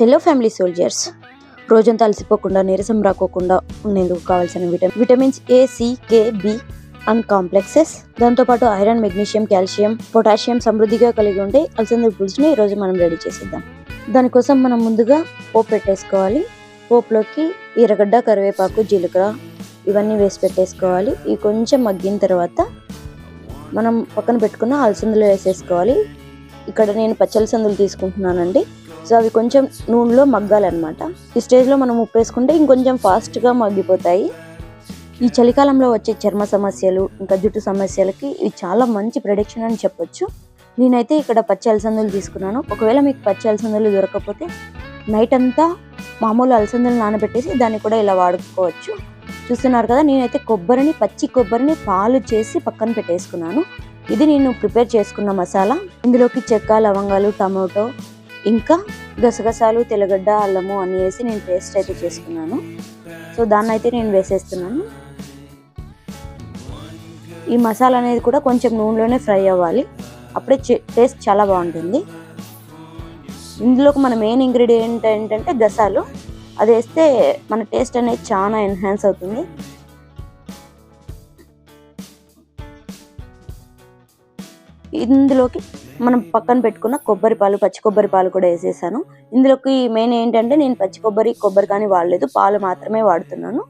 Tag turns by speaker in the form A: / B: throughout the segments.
A: Hello family soldiers రోజంతా అలసిపోకుండా నీరసం రాకోకుండా ఉండేందుకు కావాల్సిన vitamin vitamins A C K B and complexes దాంతోపాటు ఐరన్ మెగ్నీషియం కాల్షియం పొటాషియం సమృద్ధిగా కలిగి ఉండే అలసంద పులుసుని ఈరోజు మనం రెడీ చేసేద్దాం. దానికోసం మనం ముందుగా పోపు పెట్టేసుకోవాలి. పోపులోకి ఎర్రగడ్డ కరివేపాకు జీలకర్ర ఇవన్నీ వేసి పెట్టేసుకోవాలి. ఇవి కొంచెం మగ్గిన తర్వాత మనం పక్కన పెట్టుకున్న అలసందలు వేసేసుకోవాలి. ఇక్కడ నేను పచ్చలసందులు తీసుకుంటున్నానండి. సో అవి కొంచెం నూనెలో మగ్గాలన్నమాట. ఈ స్టేజ్లో మనం ఉప్పు వేసుకుంటే ఇంకొంచెం ఫాస్ట్గా మగ్గిపోతాయి. ఈ చలికాలంలో వచ్చే చర్మ సమస్యలు ఇంకా జుట్టు సమస్యలకి ఇవి చాలా మంచి ప్రొడక్షన్ అని చెప్పొచ్చు. నేనైతే ఇక్కడ పచ్చి అలసందలు తీసుకున్నాను. ఒకవేళ మీకు పచ్చి అలసందలు దొరకకపోతే నైట్ అంతా మామూలు అలసందలు నానబెట్టేసి దాన్ని కూడా ఇలా వాడుకోవచ్చు. చూస్తున్నారు కదా నేనైతే కొబ్బరిని పచ్చి కొబ్బరిని పాలు చేసి పక్కన పెట్టేసుకున్నాను. ఇది నేను ప్రిపేర్ చేసుకున్న మసాలా. ఇందులోకి చెక్క లవంగాలు టమాటో ఇంకా గసగసాలు తెల్లగడ్డ అల్లము అని వేసి నేను పేస్ట్ అయితే చేసుకున్నాను. సో దాన్ని అయితే నేను వేసేస్తున్నాను. ఈ మసాలా అనేది కూడా కొంచెం నూనెలోనే ఫ్రై అవ్వాలి. అప్పుడే టేస్ట్ చాలా బాగుంటుంది. ఇందులోకి మన మెయిన్ ఇంగ్రీడియంట్ ఏంటంటే గసాలు. అది వేస్తే మన టేస్ట్ అనేది చాలా ఎన్హాన్స్ అవుతుంది. ఇందులోకి మనం పక్కన పెట్టుకున్న కొబ్బరి పాలు పచ్చి కొబ్బరి పాలు కూడా వేసేసాను. ఇందులోకి మెయిన్ ఏంటంటే నేను పచ్చి కొబ్బరి కొబ్బరి కానీ వాడలేదు. పాలు మాత్రమే వాడుతున్నాను.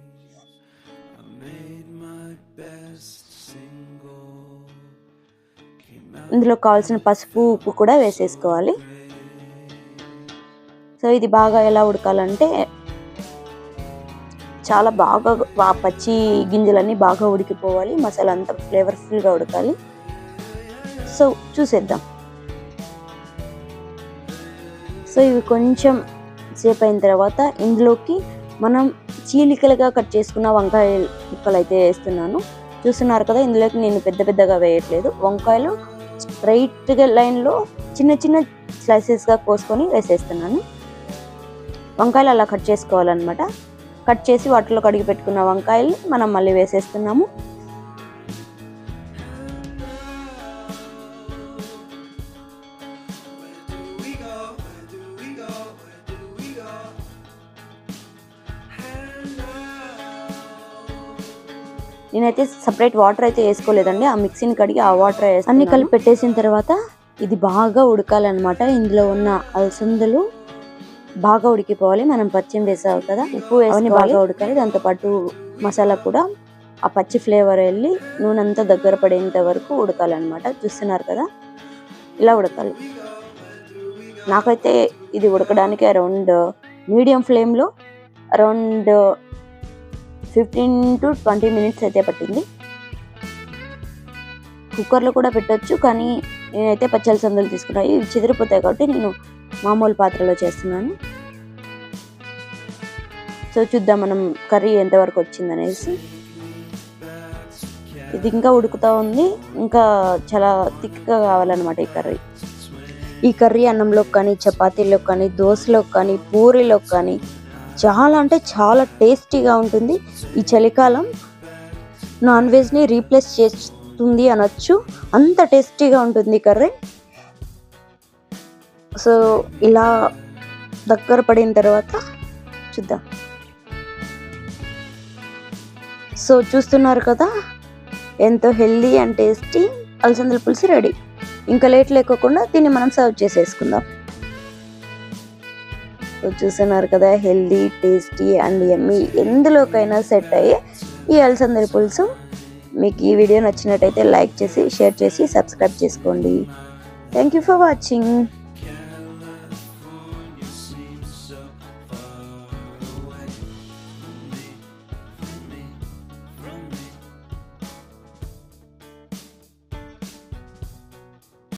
A: ఇందులో కావాల్సిన పసుపు ఉప్పు కూడా వేసేసుకోవాలి. సో ఇది బాగా ఎలా ఉడకాలంటే చాలా బాగా పచ్చి గింజలన్నీ బాగా ఉడికిపోవాలి. మసాలా అంతా ఫ్లేవర్ఫుల్గా ఉడకాలి. సో చూసేద్దాం. సో ఇవి కొంచెం సేపు అయిన తర్వాత ఇందులోకి మనం చీలికలుగా కట్ చేసుకున్న వంకాయ ముక్కలు అయితే వేస్తున్నాను. చూస్తున్నారు కదా ఇందులోకి నేను పెద్ద పెద్దగా వేయట్లేదు. వంకాయలు స్ట్రైట్గా లైన్లో చిన్న చిన్న స్లైసెస్గా కోసుకొని వేసేస్తున్నాను. వంకాయలు అలా కట్ చేసుకోవాలన్నమాట. కట్ చేసి వాటిలో కడిగి పెట్టుకున్న వంకాయలు మనం మళ్ళీ వేసేస్తున్నాము. నేనైతే సపరేట్ వాటర్ అయితే వేసుకోలేదండి. ఆ మిక్సీని కడిగి ఆ వాటర్ వేసి అన్ని కలిపి పెట్టేసిన తర్వాత ఇది బాగా ఉడకాలన్నమాట. ఇందులో ఉన్న అలసందలు బాగా ఉడికిపోవాలి. మనం పచ్చిమి వేసావు కదా? ఉప్పు వేసుకొని బాగా ఉడకాలి. దాంతోపాటు మసాలా కూడా ఆ పచ్చి ఫ్లేవర్ వెళ్ళి నూనె అంతా దగ్గర పడేంత వరకు ఉడకాలన్నమాట. చూస్తున్నారు కదా? ఇలా ఉడకాలి. నాకైతే ఇది ఉడకడానికి అరౌండ్ మీడియం ఫ్లేమ్లో around fifteen to twenty minutes అయితే పట్టింది. కుక్కర్లో కూడా పెట్టొచ్చు కానీ నేనైతే పచ్చల సందులు తీసుకున్నాను ఇవి చెదిరిపోతాయి కాబట్టి నేను మామూలు పాత్రలో చేస్తున్నాను. సో చూద్దాం మనం కర్రీ ఎంతవరకు వచ్చిందనేసి. ఇది ఇంకా ఉడుకుతూ ఉంది. ఇంకా చాలా థిక్గా కావాలన్నమాట ఈ కర్రీ. ఈ కర్రీ అన్నంలో కానీ చపాతీలో కానీ దోశలో కానీ పూరీలో కానీ చాలా అంటే చాలా టేస్టీగా ఉంటుంది ఈ చలికాలం. నాన్ వెజ్ని రీప్లేస్ చేస్తుంది అనొచ్చు. అంత టేస్టీగా ఉంటుంది కర్రీ. సో ఇలా దగ్గర పడిన తర్వాత చూద్దాం. సో చూస్తున్నారు కదా ఎంతో హెల్దీ అండ్ టేస్టీ అలసందల పులుసు రెడీ. ఇంకా లేట్ లేకోకుండా దీన్ని మనం సర్వ్ చేసేసుకుందాం. చూస్తున్నారు కదా హెల్దీ టేస్టీ అండ్ ఎమ్మీ ఎందులోకైనా సెట్ అయ్యి ఈ అలసందరి పులుసు. మీకు ఈ వీడియో నచ్చినట్టయితే లైక్ చేసి షేర్ చేసి సబ్స్క్రైబ్ చేసుకోండి. Thank you for watching